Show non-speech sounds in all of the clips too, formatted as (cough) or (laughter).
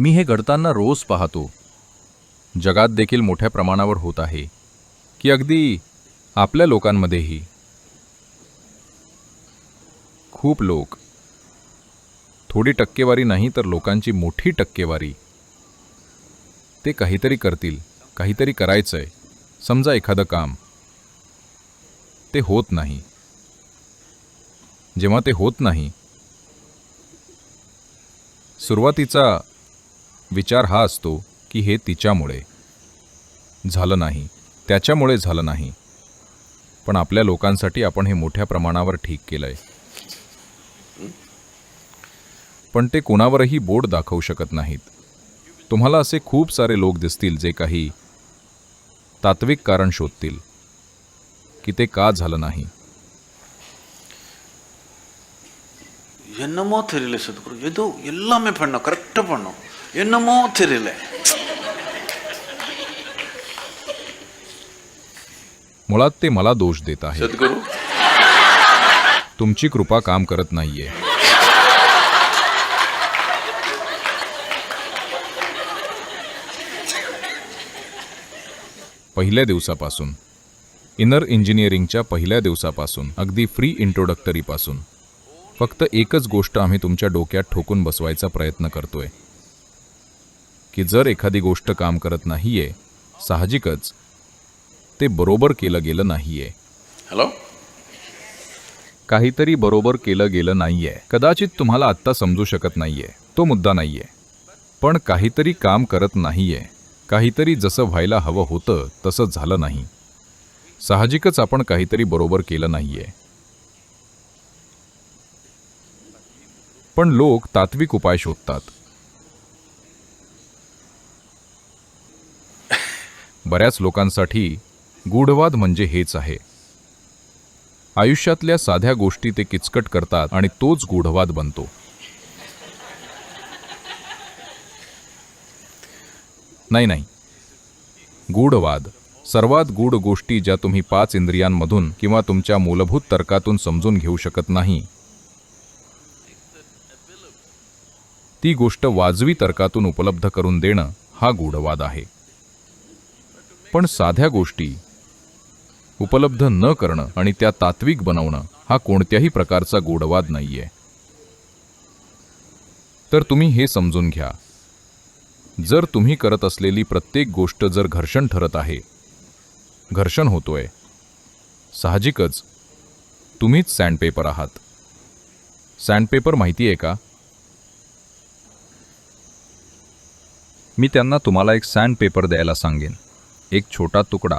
मी हे घडताना रोज पाहतो. जगात देखील मोठ्या प्रमाणावर होत आहे की अगदी आपल्या लोकांमध्येही. खूप लोक. थोडी टक्केवारी नाही तर लोकांची मोठी टक्केवारी. ते काहीतरी करतील काहीतरी करायचं आहे समजा एखादं काम. ते होत नाही. जेव्हा ते होत नाही सुरुवातीचा विचार हा असतो की हे तिच्यामुळे झालं नाही त्याच्यामुळे झालं नाही पण आपल्या लोकांसाठी आपण हे मोठ्या प्रमाणावर ठीक केलंय पण ते कोणावरही बोट दाखवू शकत नाहीत तुम्हाला असे खूप सारे लोक दिसतील जे काही तात्विक कारण शोधतील की ते का झालं नाही என்னமோ தெரியல சத்குரு ஏதோ எல்லாமே பண்ணோம் கரெக்டாக பண்ணோம் என்னமோ தெரியல मुळात ते मला दोष देत आहे சத்குரு तुमची कृपा काम करत नाहीये पहिल्या दिवसापासून इनर इंजिनिअरिंगच्या पहिल्या दिवसापासून अगदी फ्री इंट्रोडक्टरीपासून फक्त एकच गोष्ट आम्ही तुमच्या डोक्यात ठोकून बसवायचा प्रयत्न करतोय की जर एखादी गोष्ट काम करत नाहीये साहजिकच ते बरोबर केलं गेलं नाहीये. ஹலோ काहीतरी बरोबर केलं गेलं नाहीये. कदाचित तुम्हाला आत्ता समजू शकत नाहीये. तो मुद्दा नाहीये. पण काहीतरी काम करत नाहीये. काहीतरी जसं व्हायला हवं होतं तसं झालं नाही. साहजिकच आपण काहीतरी बरोबर केलं नाहीये. पण लोक तात्विक उपाय शोधतात. बऱ्याच लोकांसाठी गूढवाद म्हणजे हेच आहे. आयुष्यातल्या साध्या गोष्टी ते किचकट करतात आणि तोच गूढवाद बनतो. नाही नाही. गूढवाद सर्वात गूढ गोष्टी ज्या तुम्ही पाच इंद्रियांमधून किंवा तुमच्या मूलभूत तर्कातून समजून घेऊ शकत नाही ती गोष्ट वाजवी तर्कातून उपलब्ध करून देणं हा गूढवाद आहे. पण साध्या गोष्टी. उपलब्ध न करणं आणि त्या तात्विक बनवणं हा कोणत्याही प्रकारचा गोडवाद नाहीये. तर तुम्ही हे समजून घ्या. जर तुम्ही करत असलेली प्रत्येक गोष्ट जर घर्षण ठरत आहे घर्षण होतोय. साहजिकच तुम्हीच सँडपेपर आहात. सँडपेपर माहिती आहे का? मी त्यांना तुम्हाला एक सँडपेपर द्यायला सांगेन. एक छोटा तुकडा.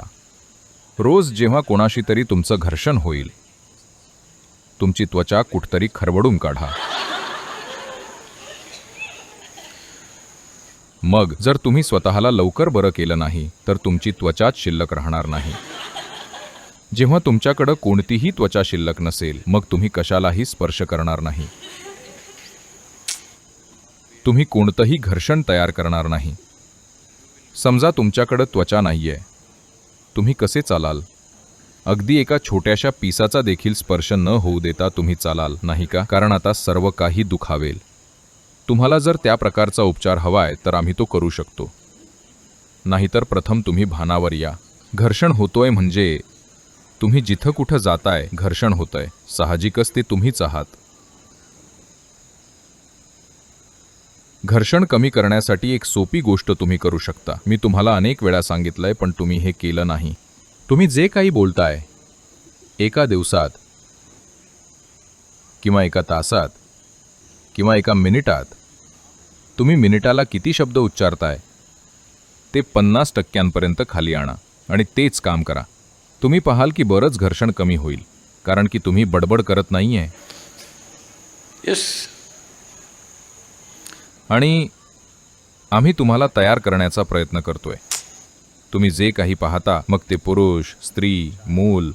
रोज जेव्हा कोणाशी तरी तुमचं घर्षण होईल तुमची त्वचा कुठतरी खरवडून काढा. मग जर तुम्ही स्वतःला लवकर बरं केलं नाही तर तुमची त्वचाच शिल्लक राहणार नाही. जेव्हा तुमच्याकडं कोणतीही त्वचा शिल्लक नसेल मग तुम्ही कशालाही स्पर्श करणार नाही. तुम्ही कोणतंही घर्षण तयार करणार नाही. समजा तुमच्याकडं त्वचा नाही आहे तुम्ही कसे चालाल? अगदी एका छोट्याशा पिसाचा देखील स्पर्श न होऊ देता तुम्ही चालाल नाही का? कारण आता सर्व काही दुखावेल. तुम्हाला जर त्या प्रकारचा उपचार हवाय तर आम्ही तो करू शकतो. नाहीतर प्रथम तुम्ही भानावर या. घर्षण होतोय म्हणजे तुम्ही जिथं कुठं जाताय घर्षण होतंय. साहजिकच ते तुम्हीच आहात. घर्षण कमी करण्यासाठी एक सोपी गोष्ट तुम्ही करू शकता. मी तुम्हाला अनेक वेळा सांगितलंय पण तुम्ही हे केलं नाही. तुम्ही जे काही बोलताय एका दिवसात किंवा एका तासात किंवा एका मिनिटात तुम्ही मिनिटाला किती शब्द उच्चारताय ते पन्नास टक्क्यांपर्यंत खाली आणा आणि तेच काम करा. तुम्ही पाहाल की बरंच घर्षण कमी होईल कारण की तुम्ही बडबड करत नाही आहे आणि आम्ही तुम्हाला तयार करण्याचा प्रयत्न करतोय. तुम्ही जे काही पाहता मग ते पुरुष स्त्री मूल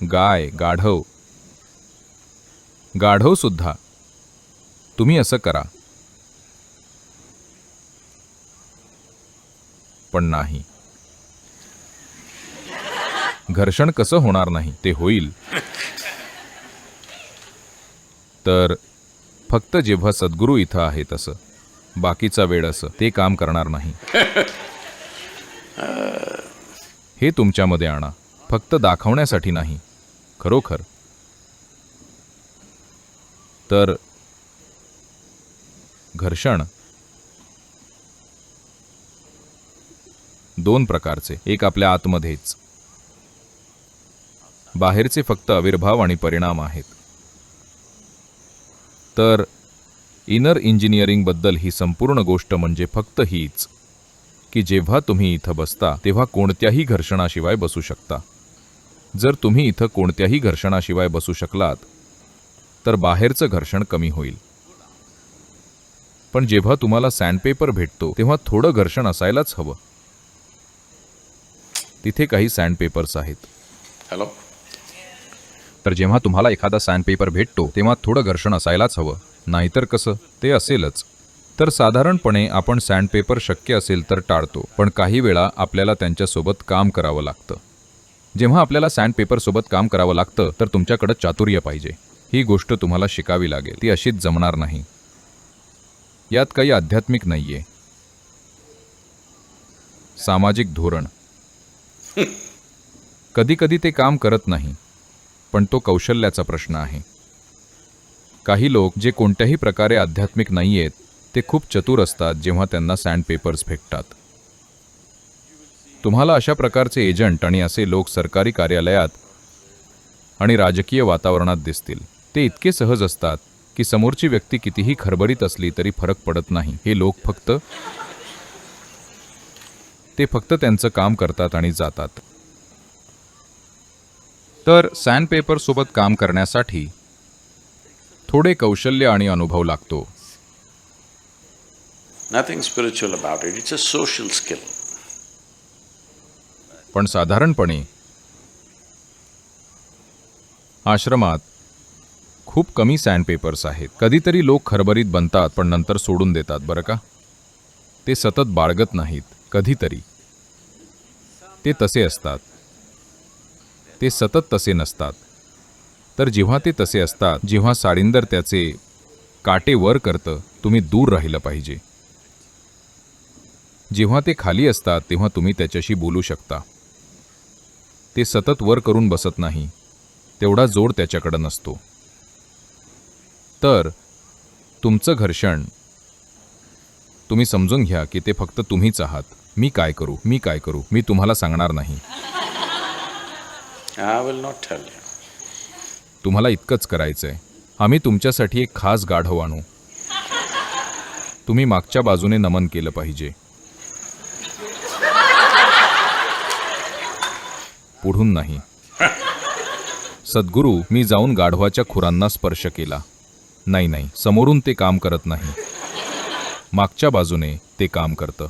गाय गाढव गाढव सुद्धा तुम्ही असं करा. पण नाही. घर्षण कसं होणार नाही ते होईल. तर फक्त जेव्हा सद्गुरू इथं आहे तसं. बाकीचा वेळ असं ते काम करणार नाही. हे तुमच्यामध्ये आणा. फक्त दाखवण्यासाठी नाही. खरोखर. तर घर्षण. दोन प्रकारचे. एक आपल्या आतमध्येच. बाहेरचे फक्त आविर्भाव आणि परिणाम आहेत. तर इनर इंजिनिअरिंगबद्दल ही संपूर्ण गोष्ट म्हणजे फक्त हीच की जेव्हा तुम्ही इथं बसता तेव्हा कोणत्याही घर्षणाशिवाय बसू शकता. जर तुम्ही इथं कोणत्याही घर्षणाशिवाय बसू शकलात तर बाहेरचं घर्षण कमी होईल. पण जेव्हा तुम्हाला सँडपेपर भेटतो तेव्हा थोडं घर्षण असायलाच हवं. तिथे काही सँडपेपर्स आहेत. हॅलो. तर जेव्हा तुम्हाला एखादा सँडपेपर भेटतो तेव्हा थोडं घर्षण असायलाच हवं. नाहीतर कसं? ते असेलच. तर साधारणपणे आपण सँडपेपर शक्य असेल तर टाळतो पण काही वेळा आपल्याला त्यांच्यासोबत काम करावं लागतं. जेव्हा आपल्याला सँडपेपरसोबत काम करावं लागतं तर तुमच्याकडं चातुर्य पाहिजे. ही गोष्ट तुम्हाला शिकावी लागेल. ती अशीच जमणार नाही. यात काही आध्यात्मिक नाहीये. सामाजिक धोरण. (laughs) कधी कधी ते काम करत नाही पण तो कौशल्याचा प्रश्न आहे. काही लोक जे कोणत्याही प्रकारे आध्यात्मिक नाही आहेत ते खूप चतुर असतात जेव्हा त्यांना सँडपेपर्स भेटतात. तुम्हाला अशा प्रकारचे एजंट आणि असे लोक सरकारी कार्यालयात आणि राजकीय वातावरणात दिसतील. ते इतके सहज असतात की समोरची व्यक्ती कितीही खरबरीत असली तरी फरक पडत नाही. हे लोक फक्त ते फक्त त्यांचं काम करतात आणि जातात. तर सँडपेपरसोबत काम करण्यासाठी थोडे कौशल्य आणि अनुभव लागतो. Nothing spiritual about it it's a social skill पण साधारणपणे आश्रमात खूप कमी सँडपेपर्स आहेत. कधीतरी लोक खरबरीत बनतात पण नंतर सोडून देतात बरं का? ते सतत बाळगत नाहीत कधीतरी. ते तसे असतात. ते सतत तसे नसतात. तर जेव्हा ते तसे असतात जेव्हा साडींदर त्याचे काटे वर करतं तुम्ही दूर राहिलं पाहिजे. जेव्हा ते खाली असतात तेव्हा तुम्ही त्याच्याशी बोलू शकता. ते सतत वर करून बसत नाही. तेवढा जोड त्याच्याकडं नसतो. तर तुमचं घर्षण तुम्ही समजून घ्या की ते फक्त तुम्हीच आहात. मी काय करू? मी काय करू? मी तुम्हाला सांगणार नाही. I will not tell you तुम्हाला इतकंच करायचं आहे आम्ही तुमच्यासाठी एक खास गाढव आणू. तुम्ही मागच्या बाजूने नमन केलं पाहिजे. पुढून नाही. सद्गुरू मी जाऊन गाढवाच्या खुरांना स्पर्श केला. नाही नाही समोरून ते काम करत नाही. मागच्या बाजूने ते काम करतं.